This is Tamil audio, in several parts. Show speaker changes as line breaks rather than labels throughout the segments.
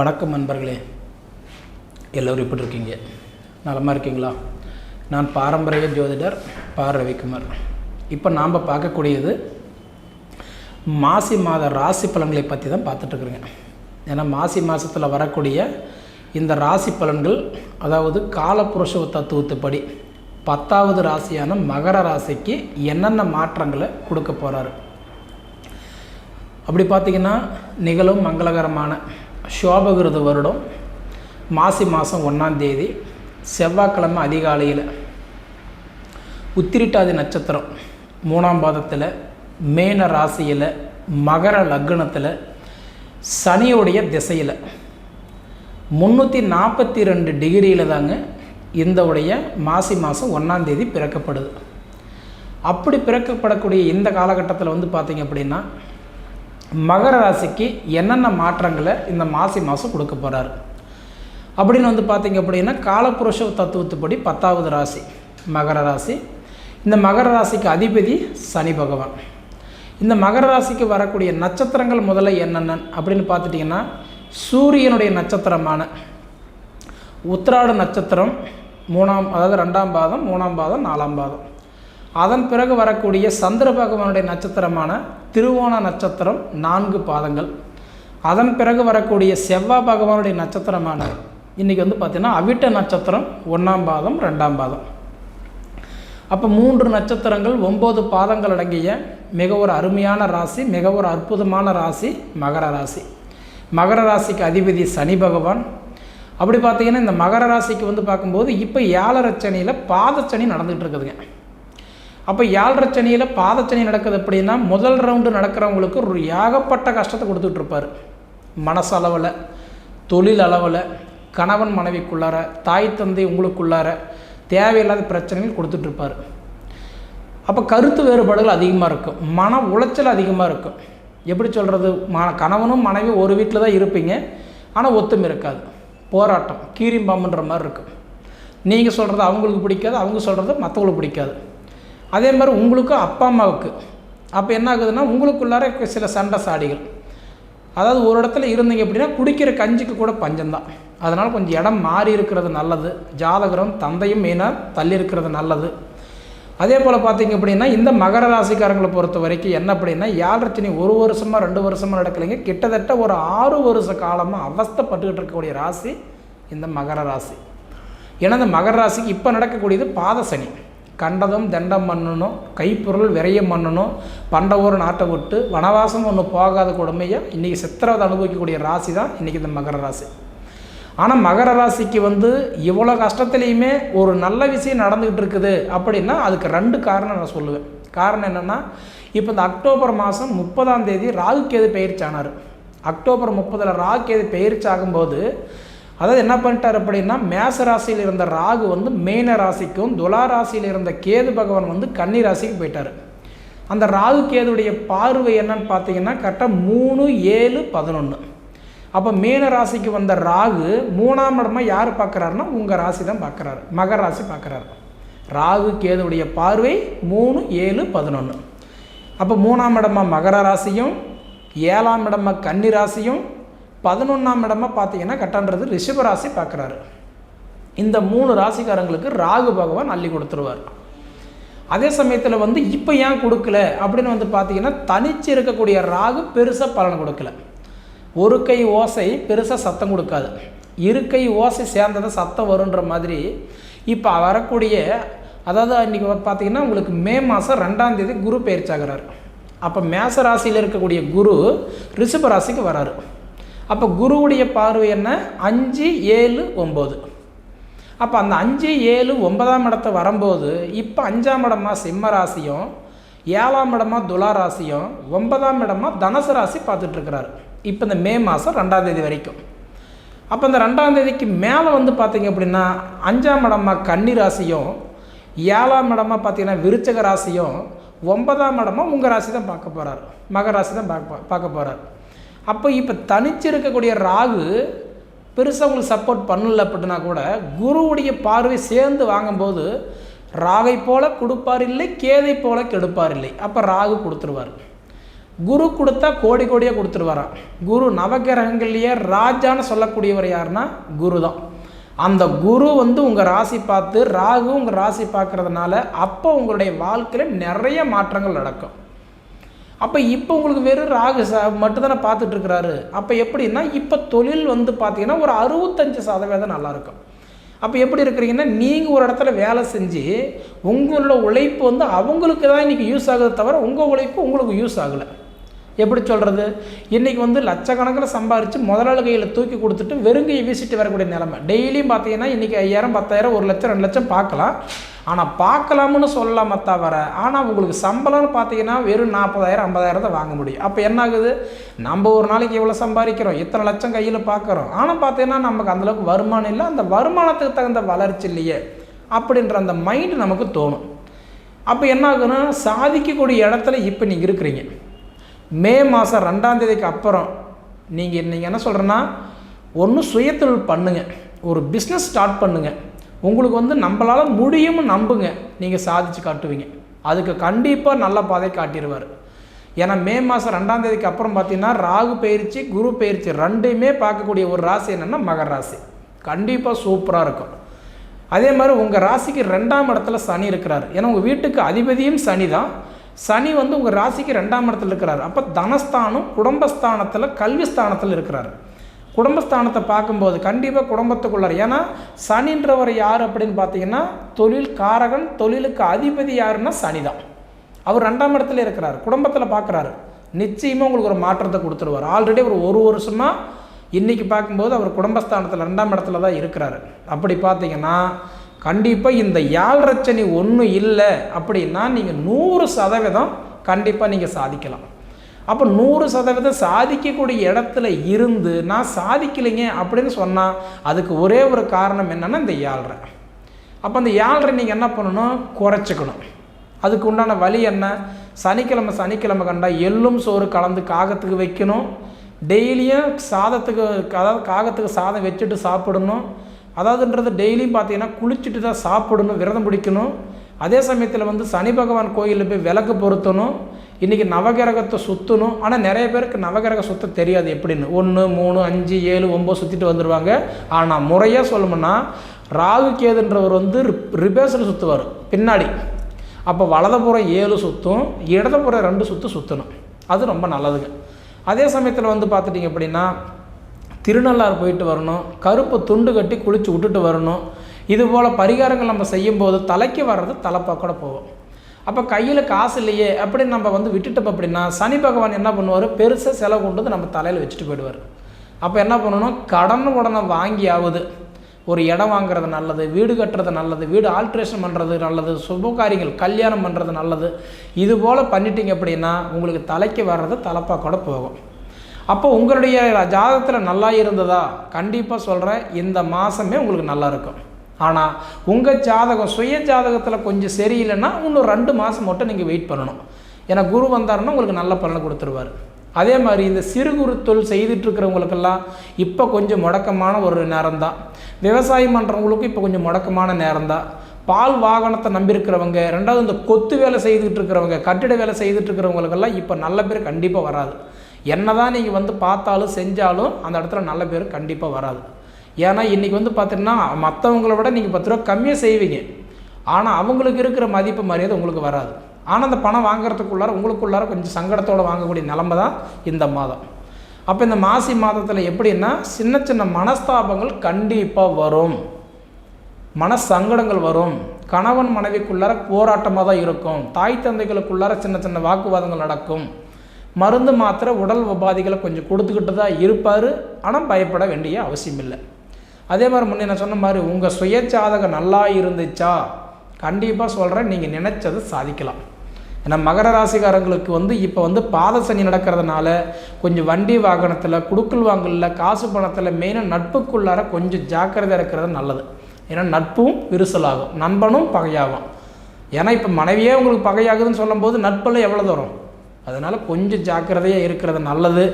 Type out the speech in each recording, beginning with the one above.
வணக்கம் நண்பர்களே. எல்லோரும் எப்படி இருக்கீங்க? நலமாக இருக்கீங்களா? நான் பாரம்பரிய ஜோதிடர் பா. ரவிக்குமார். இப்போ நாம் பார்க்கக்கூடியது மாசி மாத ராசி பலன்களை பற்றி தான் பார்த்துட்ருக்குறேங்க ஏன்னா மாசி மாதத்தில் வரக்கூடிய இந்த ராசி பலன்கள் அதாவது காலப்புருஷ தத்துவத்துப்படி பத்தாவது ராசியான மகர ராசிக்கு என்னென்ன மாற்றங்களை கொடுக்க போகிறாரு அப்படி பார்த்தீங்கன்னா நிகழும் மங்களகரமான சோபகிருத வருடம் மாசி மாதம் ஒன்றாம் தேதி செவ்வாய்க்கிழமை அதிகாலையில். உத்திரிட்டாதி நட்சத்திரம் மூணாம் பாதத்தில் மேன ராசியில் மகர லக்னத்தில் சனியுடைய திசையில். முந்நூற்றி நாற்பத்தி ரெண்டு டிகிரியில் தாங்க இந்த உடைய மாசி மாதம் ஒன்றாம் தேதி பிறக்கப்படுது. அப்படி பிறக்கப்படக்கூடிய இந்த காலகட்டத்தில் வந்து பார்த்திங்க அப்படின்னா மகர ராசிக்கு என்னென்ன மாற்றங்களை இந்த மாசி மாதம் கொடுக்க போகிறார் அப்படின்னு வந்து பார்த்திங்க அப்படின்னா காலப்புருஷ தத்துவத்துப்படி பத்தாவது ராசி மகர ராசி. இந்த மகர ராசிக்கு அதிபதி சனி பகவான். இந்த மகர ராசிக்கு வரக்கூடிய நட்சத்திரங்கள் முதல்ல என்னென்ன அப்படின்னு பார்த்துட்டிங்கன்னா சூரியனுடைய நட்சத்திரமான உத்திராட நட்சத்திரம் மூணாம் அதாவது ரெண்டாம் பாதம் மூணாம் பாதம் நாலாம் பாதம். அதன் பிறகு வரக்கூடிய சந்திர பகவானுடைய நட்சத்திரமான திருவோண நட்சத்திரம் நான்கு பாதங்கள். அதன் பிறகு வரக்கூடிய செவ்வாய் பகவானுடைய நட்சத்திரமான இன்றைக்கி வந்து பார்த்திங்கன்னா அவிட்ட நட்சத்திரம் ஒன்றாம் பாதம் ரெண்டாம் பாதம். அப்போ மூன்று நட்சத்திரங்கள் ஒம்பது பாதங்கள் அடங்கிய மிக ஒரு அருமையான ராசி மிக ஒரு அற்புதமான ராசி மகர ராசி. மகர ராசிக்கு அதிபதி சனி பகவான். அப்படி பார்த்தீங்கன்னா இந்த மகர ராசிக்கு வந்து பார்க்கும்போது இப்போ ஏழரை சனியில் பாதச்சனி நடந்துகிட்டு இருக்குதுங்க. அப்போ ஏழரை சனியில் பாதச்சனி நடக்குது அப்படின்னா முதல் ரவுண்டு நடக்கிறவங்களுக்கு ஒரு ஏகப்பட்ட கஷ்டத்தை கொடுத்துட்ருப்பார் மனசளவில் தொழில் அளவில் கணவன் மனைவிக்குள்ளார தாய் தந்தை உங்களுக்குள்ளார தேவையில்லாத பிரச்சனைகள் கொடுத்துட்ருப்பார் அப்போ கருத்து வேறுபாடுகள் அதிகமாக இருக்கும் மன உளைச்சல் அதிகமாக இருக்கும் எப்படி சொல்கிறது ம கணவனும் மனைவி ஒரு வீட்டில் தான் இருப்பீங்க. ஆனால் ஒத்துமை இருக்காது. போராட்டம் கீரிம்பாம்புன்ற மாதிரி இருக்கும் நீங்கள் சொல்கிறது அவங்களுக்கு பிடிக்காது அவங்க சொல்கிறது மற்றவங்களுக்கு பிடிக்காது. அதே மாதிரி உங்களுக்கும் அப்பா அம்மாவுக்கு. அப்போ என்ன ஆகுதுன்னா உங்களுக்குள்ளார சில சண்டை சாடிகள். அதாவது ஒரு இடத்துல இருந்தீங்க அப்படின்னா குடிக்கிற கஞ்சிக்கு கூட பஞ்சம்தான். அதனால் கொஞ்சம் இடம் மாறி இருக்கிறது நல்லது. ஜாதகரம் தந்தையும் மெயினாக தள்ளி இருக்கிறது நல்லது. அதே போல் பார்த்தீங்க அப்படின்னா இந்த மகர ராசிக்காரங்களை பொறுத்த வரைக்கும் என்ன அப்படின்னா ஏழரச்சனி ஒரு வருஷமாக ரெண்டு வருஷமாக நடக்கலைங்க. கிட்டத்தட்ட ஒரு ஆறு வருஷ காலமாக அவஸ்தைப்பட்டுக்கிட்டு இருக்கக்கூடிய ராசி இந்த மகர ராசி. ஏன்னா இந்த மகர ராசிக்கு இப்போ நடக்கக்கூடியது பாதசனி. கண்டதும் தண்டம் பண்ணணும் கைப்பொருள் விரயம் பண்ணணும் பண்டவோர் நாட்டை விட்டு வனவாசம் ஒன்று போகாத கொடுமையை இன்றைக்கி சித்திரவதை அனுபவிக்கக்கூடிய ராசி தான் இன்றைக்கி இந்த மகர ராசி. ஆனால் மகர ராசிக்கு வந்து இவ்வளோ கஷ்டத்துலேயுமே ஒரு நல்ல விஷயம் நடந்துக்கிட்டு இருக்குது அப்படின்னா அதுக்கு ரெண்டு காரணம் நான் சொல்லுவேன். காரணம் என்னென்னா இப்போ இந்த அக்டோபர் மாதம் முப்பதாம் தேதி ராகுக்கேது பயிற்சி ஆனார். அக்டோபர் முப்பதில் ராகுக்கேது பயிற்சி ஆகும்போது அதாவது என்ன பண்ணிட்டார் அப்படின்னா மேச ராசியில் இருந்த ராகு வந்து மேன ராசிக்கும் துலா ராசியில் இருந்த கேது பகவான் வந்து கன்னி ராசிக்கு போயிட்டார். அந்த ராகு கேதுடைய பார்வை என்னன்னு பார்த்தீங்கன்னா கரெக்டாக மூணு ஏழு பதினொன்று அப்போ மேன ராசிக்கு வந்த ராகு மூணாம் இடமா யார் பார்க்குறாருன்னா உங்கள் ராசி தான் பார்க்குறாரு. மகர ராசி பார்க்குறாரு. ராகு கேதுடைய பார்வை மூணு ஏழு பதினொன்று அப்போ மூணாம் இடமா மகர ராசியும் ஏழாம் இடமா கன்னி ராசியும் பதினொன்றாம் இடமா பார்த்தீங்கன்னா கட்டான்றது ரிஷபராசி பார்க்குறாரு. இந்த மூணு ராசிக்காரங்களுக்கு ராகு பகவான் அள்ளி கொடுத்துருவார். அதே சமயத்தில் வந்து இப்போ ஏன் கொடுக்கல அப்படின்னு வந்து பார்த்தீங்கன்னா தனிச்சு இருக்கக்கூடிய ராகு பெருசாக பலன் கொடுக்கல. ஒரு கை ஓசை பெருசாக சத்தம் கொடுக்காது. இரு கை ஓசை சேர்ந்ததை சத்தம் வருன்ற மாதிரி இப்போ வரக்கூடிய அதாவது இன்றைக்கி பார்த்தீங்கன்னா உங்களுக்கு மே மாதம் ரெண்டாம் தேதி குரு பயிற்சியாகிறார் அப்போ மேச ராசியில் இருக்கக்கூடிய குரு ரிஷப ராசிக்கு வராரு. அப்போ குருவுடைய பார்வை என்ன? அஞ்சு ஏழு ஒம்பது அப்போ அந்த அஞ்சு ஏழு ஒன்பதாம் இடத்த வரும்போது இப்போ அஞ்சாம் இடமா சிம்ம ராசியும் ஏழாம் இடமா துலா ராசியும் ஒன்பதாம் இடமா தனுசு ராசி பார்த்துட்ருக்கிறாரு. இப்போ இந்த மே மாதம் ரெண்டாம் தேதி வரைக்கும். அப்போ இந்த ரெண்டாம் தேதிக்கு மேலே வந்து பார்த்திங்க அப்படின்னா அஞ்சாம் இடமா கன்னி ராசியும் ஏழாம் இடமா பார்த்தீங்கன்னா விருச்சக ராசியும் ஒன்பதாம் இடமா உங்கள் ராசி தான் பார்க்க போகிறார் மகராசி தான் பார்க்க பார்க்க போகிறார் அப்போ இப்போ தனிச்சு இருக்கக்கூடிய ராகு பெருசாக உங்களுக்கு சப்போர்ட் பண்ணல அப்படின்னா கூட குருவுடைய பார்வை சேர்ந்து வாங்கும்போது ராகை போல கொடுப்பார் இல்லை கேதை போல கெடுப்பார் இல்லை. அப்போ ராகு கொடுத்துருவார். குரு கொடுத்தா கோடி கோடியாக கொடுத்துருவாராம். குரு நவகிரகங்கள்லேயே ராஜான்னு சொல்லக்கூடியவர் யாருன்னா குரு தான் அந்த குரு வந்து உங்கள் ராசி பார்த்து ராகு உங்கள் ராசி பார்க்குறதுனால அப்போ உங்களுடைய வாழ்க்கையில் நிறைய மாற்றங்கள் நடக்கும். அப்போ இப்போ உங்களுக்கு வெறும் ராகு சா மட்டும்தானே பார்த்துட்ருக்கிறாரு அப்போ எப்படின்னா இப்போ தொழில் வந்து பார்த்தீங்கன்னா ஒரு அறுபத்தஞ்சு சதவீதம் நல்லாயிருக்கும் அப்போ எப்படி இருக்கிறீங்கன்னா நீங்கள் ஒரு இடத்துல வேலை செஞ்சு உங்களோட உழைப்பு வந்து அவங்களுக்கு தான் இன்றைக்கி யூஸ் ஆகுது தவிர உங்கள் உழைப்பு உங்களுக்கு யூஸ் ஆகலை. எப்படி சொல்கிறது இன்றைக்கி வந்து லட்சக்கணக்கில் சம்பாரித்து முதலாளி கையில் தூக்கி கொடுத்துட்டு வெறுங்கையை வீசிட்டு வரக்கூடிய நிலமை. டெய்லியும் பார்த்தீங்கன்னா இன்றைக்கி ஐயாயிரம் பத்தாயிரம் ஒரு லட்சம் ரெண்டு லட்சம் பார்க்கலாம். ஆனால் பார்க்கலாம்னு சொல்லலாமா தவிர ஆனால் உங்களுக்கு சம்பளம்னு பார்த்தீங்கன்னா வெறும் நாற்பதாயிரம் ஐம்பதாயிரம் தான் வாங்க முடியும். அப்போ என்ன ஆகுது? நம்ம ஒரு நாளைக்கு எவ்வளோ சம்பாதிக்கிறோம்? இத்தனை லட்சம் கையில் பார்க்குறோம். ஆனால் பார்த்தீங்கன்னா நமக்கு அந்தளவுக்கு வருமானம் இல்லை அந்த வருமானத்துக்கு தகுந்த வளர்ச்சி இல்லையே அப்படின்ற அந்த மைண்டு நமக்கு தோணும். அப்போ என்ன ஆகுதுன்னா சாதிக்கக்கூடிய இடத்துல இப்போ நீங்கள் இருக்கிறீங்க. மே மாதம் ரெண்டாம் தேதிக்கு அப்புறம் நீங்கள் நீங்கள் என்ன சொல்கிறேன்னா ஒன்று சுயத்தொழில் பண்ணுங்கள் ஒரு பிஸ்னஸ் ஸ்டார்ட் பண்ணுங்கள் உங்களுக்கு வந்து நம்மளால் முடியும்னு நம்புங்க. நீங்கள் சாதிச்சு காட்டுவீங்க. அதுக்கு கண்டிப்பாக நல்ல பாதை காட்டிடுவார் ஏன்னா மே மாதம் ரெண்டாம் தேதிக்கு அப்புறம் பார்த்தீங்கன்னா ராகு பயிற்சி குரு பயிற்சி ரெண்டையுமே பார்க்கக்கூடிய ஒரு ராசி என்னென்னா மகர ராசி. கண்டிப்பாக சூப்பராக இருக்கும். அதே மாதிரி உங்கள் ராசிக்கு ரெண்டாம் இடத்துல சனி இருக்கிறார். ஏன்னா உங்கள் வீட்டுக்கு அதிபதியும் சனி தான் சனி வந்து உங்கள் ராசிக்கு ரெண்டாம் இடத்துல இருக்கிறார். அப்போ தனஸ்தானம் குடும்பஸ்தானத்தில் கல்வி ஸ்தானத்தில் இருக்கிறார். குடும்பஸ்தானத்தை பார்க்கும்போது கண்டிப்பாக குடும்பத்துக்குள்ளார். ஏன்னா சனின்றவர் யார் அப்படின்னு பார்த்தீங்கன்னா தொழில் காரகன் தொழிலுக்கு அதிபதி யாருன்னா சனி தான் அவர் ரெண்டாம் இடத்துல இருக்கிறார். குடும்பத்தில் பார்க்குறாரு. நிச்சயமாக உங்களுக்கு ஒரு மாற்றத்தை கொடுத்துருவார். ஆல்ரெடி ஒரு ஒரு வருஷமாக இன்றைக்கி பார்க்கும்போது அவர் குடும்பஸ்தானத்தில் ரெண்டாம் இடத்துல தான் இருக்கிறாரு. அப்படி பார்த்தீங்கன்னா கண்டிப்பாக இந்த யாழ் ரச்சனை ஒன்றும் இல்லை அப்படின்னா நீங்கள் நூறு சதவீதம் கண்டிப்பாக நீங்கள் சாதிக்கலாம். அப்போ நூறு சதவீதம் சாதிக்கக்கூடிய இடத்துல இருந்து நான் சாதிக்கலைங்க அப்படின்னு சொன்னால் அதுக்கு ஒரே ஒரு காரணம் என்னென்னா இந்த யாழ்ரை அப்போ அந்த யாழ்ரை நீங்கள் என்ன பண்ணணும்? குறைச்சிக்கணும். அதுக்கு உண்டான வழி என்ன? சனிக்கிழமை சனிக்கிழமை கண்டா எள்ளும் சோறு கலந்து காகத்துக்கு வைக்கணும். டெய்லியும் சாதத்துக்கு அதாவது காகத்துக்கு சாதம் வச்சுட்டு சாப்பிடணும். அதாவதுன்றது டெய்லியும் பார்த்தீங்கன்னா குளிச்சுட்டு தான் சாப்பிடணும் விரதம் பிடிக்கணும். அதே சமயத்தில் வந்து சனி பகவான் கோயிலில் போய் விளக்கு பொருத்தணும். இன்றைக்கி நவகிரகத்தை சுற்றணும் ஆனால் நிறைய பேருக்கு நவகிரக சுத்த தெரியாது எப்படின்னு. ஒன்று மூணு அஞ்சு ஏழு ஒம்பது சுற்றிட்டு வந்துடுவாங்க ஆனால் முறையாக சொல்லணும்னா ராகு கேதுன்றவர் வந்து ரிபேஸில் சுற்றுவார் பின்னாடி. அப்போ வலதுபுறம் ஏழு சுற்றும் இடதுபுறம் ரெண்டு சுற்று சுற்றணும் அது ரொம்ப நல்லதுங்க. அதே சமயத்தில் வந்து பார்த்துட்டிங்க அப்படின்னா திருநள்ளாறு போயிட்டு வரணும். கருப்பு துண்டு கட்டி குளித்து விட்டுட்டு வரணும். இது போல் பரிகாரங்கள் நம்ம செய்யும்போது தலைக்கு வர்றது தலைப்பாக கூட போகும். அப்போ கையில் காசு இல்லையே அப்படின்னு நம்ம வந்து விட்டுட்டோம் அப்படின்னா சனி பகவான் என்ன பண்ணுவார்? பெருசாக செலவு கொண்டு வந்து நம்ம தலையில் வச்சுட்டு போயிடுவார். அப்போ என்ன பண்ணணும்? கடன் உடனே வாங்கி ஆகுது ஒரு இடம் வாங்குறது நல்லது வீடு கட்டுறது நல்லது வீடு ஆல்ட்ரேஷன் பண்ணுறது நல்லது சுபகாரியங்கள் கல்யாணம் பண்ணுறது நல்லது. இது போல் பண்ணிட்டீங்க அப்படின்னா உங்களுக்கு தலைக்கு வர்றது தலைப்பாக கூட போகும். அப்போ உங்களுடைய ஜாதகத்தில் நல்லா இருந்ததா? கண்டிப்பாக சொல்கிறேன் இந்த மாதமே உங்களுக்கு நல்லா இருக்கும். ஆனால் உங்கள் ஜாதகம் சுய ஜாதகத்தில் கொஞ்சம் சரியில்லைன்னா இன்னும் ரெண்டு மாதம் மட்டும் நீங்கள் வெயிட் பண்ணணும். ஏன்னா குரு வந்தாருன்னா உங்களுக்கு நல்ல பலனை கொடுத்துருவார். அதே மாதிரி இந்த சிறு குறு தொழில் செய்துட்ருக்கிறவங்களுக்கெல்லாம் இப்போ கொஞ்சம் முடக்கமான ஒரு நேரம் தான் விவசாயம் பண்ணுறவங்களுக்கும் இப்போ கொஞ்சம் முடக்கமான நேரம் தான் பால் வாகனத்தை நம்பியிருக்கிறவங்க ரெண்டாவது இந்த கொத்து வேலை செய்துட்டு இருக்கிறவங்க கட்டிட வேலை செய்துட்டு இருக்கிறவங்களுக்கெல்லாம் இப்போ நல்ல பேர் கண்டிப்பாக வராது. என்ன தான் நீங்கள் வந்து பார்த்தாலும் செஞ்சாலும் அந்த இடத்துல நல்ல பேர் கண்டிப்பாக வராது. ஏன்னா இன்றைக்கி வந்து பார்த்தீங்கன்னா மற்றவங்கள விட நீங்கள் பத்து ரூபா கம்மியாக செய்வீங்க. ஆனால் அவங்களுக்கு இருக்கிற மதிப்பு மரியாதை உங்களுக்கு வராது. ஆனால் அந்த பணம் வாங்குறதுக்குள்ளார உங்களுக்குள்ளார கொஞ்சம் சங்கடத்தோடு வாங்கக்கூடிய நிலமை தான் இந்த மாதம். அப்போ இந்த மாசி மாதத்தில் எப்படின்னா சின்ன சின்ன மனஸ்தாபங்கள் கண்டிப்பாக வரும். மன சங்கடங்கள் வரும். கணவன் மனைவிக்குள்ளார போராட்டமாக தான் இருக்கும். தாய் தந்தைகளுக்குள்ளார சின்ன சின்ன வாக்குவாதங்கள் நடக்கும். மருந்து மாத்திரை உடல் உபாதிகளை கொஞ்சம் கொடுத்துக்கிட்டு தான் இருப்பார். ஆனால் பயப்பட வேண்டிய அவசியம் இல்லை அதே மாதிரி முன்னே நான் சொன்ன மாதிரி உங்கள் சுயச்சாதகம் நல்லா இருந்துச்சா? கண்டிப்பாக சொல்கிறேன் நீங்கள் நினச்சதை சாதிக்கலாம். ஏன்னா மகர ராசிக்காரங்களுக்கு வந்து இப்போ வந்து பாத சனி நடக்கிறதுனால கொஞ்சம் வண்டி வாகனத்தில் குடுக்கல் வாங்கலில் காசு பணத்தில் மெயினாக நட்புக்குள்ளார கொஞ்சம் ஜாக்கிரதை இருக்கிறது நல்லது. ஏன்னா நட்பும் விரிசலாகும். நண்பனும் பகையாகும். ஏன்னா இப்போ மனைவியே உங்களுக்கு பகையாகுதுன்னு சொல்லும்போது நட்பெல்லாம் எவ்வளோ தூரம்? அதனால் கொஞ்சம் ஜாக்கிரதையாக இருக்கிறது நல்லது.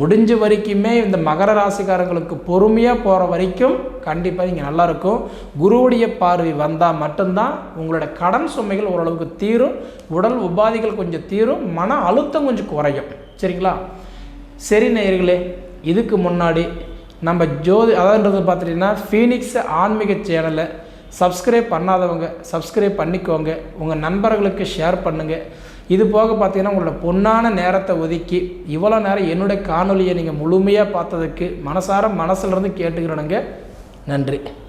முடிஞ்ச வரைக்குமே இந்த மகர ராசிக்காரங்களுக்கு பொறுமையாக போகிற வரைக்கும் கண்டிப்பாக இங்கே நல்லாயிருக்கும் குருவுடைய பார்வை வந்தால் மட்டும்தான் உங்களோட கடன் சுமைகள் ஓரளவுக்கு தீரும். உடல் உபாதிகள் கொஞ்சம் தீரும். மன அழுத்தம் கொஞ்சம் குறையும். சரிங்களா? சரி நேயர்களே இதுக்கு முன்னாடி நம்ம ஜோதி அதான்றது பார்த்துட்டிங்கன்னா ஃபீனிக்ஸ் ஆன்மீக சேனலை சப்ஸ்கிரைப் பண்ணாதவங்க சப்ஸ்கிரைப் பண்ணிக்கோங்க. உங்கள் நண்பர்களுக்கு ஷேர் பண்ணுங்கள் இது போக பார்த்தீங்கன்னா உங்களோட பொன்னான நேரத்தை ஒதுக்கி இவ்வளோ நேரம் என்னுடைய காணொலியை நீங்கள் முழுமையாக பார்த்ததுக்கு மனசார மனசுலேருந்து கேட்டுக்கிறனுங்க. நன்றி.